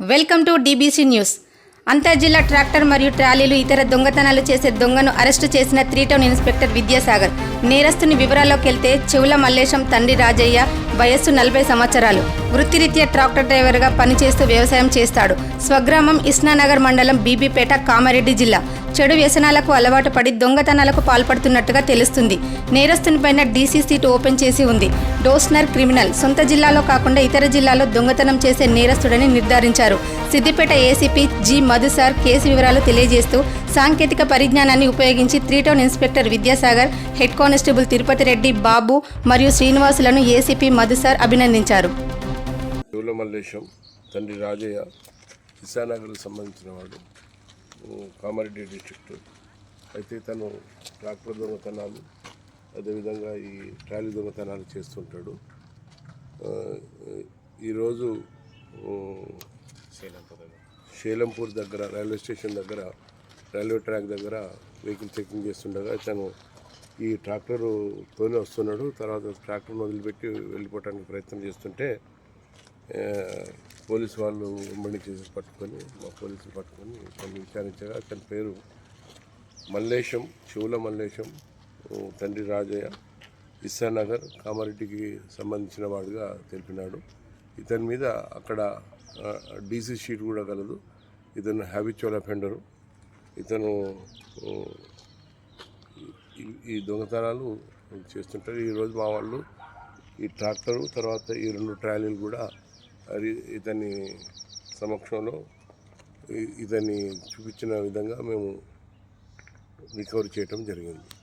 Welcome to DBC news అంతర్జిల్లా tractor మరియు ట్రాలీలు ఇతర దొంగతనాలు చేసే దొంగను అరెస్టు చేసిన త్రీ టౌన్ ఇన్స్పెక్టర్ విద్యాసాగర్. నేరస్తుని వివరాల్లోకి వెళ్తే చెవుల మల్లేశం తండ్రి రాజయ్య వయస్సు నలభై సంవత్సరాలు. వృత్తిరీత్యా ట్రాక్టర్ డ్రైవర్గా పనిచేస్తూ వ్యవసాయం చేస్తాడు. స్వగ్రామం ఇస్నానగర్ మండలం బీబీపేట కామారెడ్డి జిల్లా. చెడు వ్యసనాలకు అలవాటు పడి దొంగతనాలకు పాల్పడుతున్నట్టుగా తెలుస్తుంది. నేరస్తునిపైన డీసీ సీట్ ఓపెన్ చేసి ఉంది. డోస్నర్ క్రిమినల్. సొంత జిల్లాలో కాకుండా ఇతర జిల్లాలో దొంగతనం చేసే నేరస్తుడని నిర్ధారించారు. సిద్దిపేట ఏసీపీ జి మధుసార్ కేసు వివరాలు తెలియజేస్తూ సాంకేతిక పరిజ్ఞానాన్ని ఉపయోగించి three town inspector Vidyasagar head constable Tirupati Reddy Babu మరియు శ్రీనివాసులను ఏసీపీ మధు సార్ అభినందించారు. తండ్రి రాజయ్య ఇసానగర్కు సంబంధించిన వాడు కామారెడ్డి డిస్ట్రిక్ట్. అయితే తను ట్రాక్టర్ దొంగతనాలు అదేవిధంగా ఈ ట్రాలీ దొంగతనాలు చేస్తుంటాడు. ఈరోజు షేలంపూర్ దగ్గర రైల్వే స్టేషన్ దగ్గర రైల్వే ట్రాక్ దగ్గర వెహికల్ చెకింగ్ చేస్తుండగా తను ఈ ట్రాక్టర్తోనే వస్తున్నాడు. తర్వాత ట్రాక్టర్ను వదిలిపెట్టి వెళ్ళిపోవడానికి ప్రయత్నం చేస్తుంటే పోలీస్ వాళ్ళు వెంబడి చేసి పట్టుకొని మా పోలీసులు పట్టుకొని తను విచారించగా అతని పేరు మల్లేశం శివుల మల్లేశం తండ్రి రాజయ్య ఇస్సానగర్ కామారెడ్డికి సంబంధించిన వాడుగా తెలిపినాడు. ఇతని మీద అక్కడ డీసీ షీట్ కూడా కలదు. ఇతను హ్యాబిచువల్ అఫెండరు ఇతను ఈ- దొంగతనాలు చేస్తుంటారు. ఈరోజు మా వాళ్ళు ఈ ట్రాక్టరు తర్వాత ఈ రెండు ట్రాలీలు కూడా అది ఇతని సమక్షంలో ఇతన్ని చూపించిన విధంగా మేము రికవర్ చేయటం జరిగింది.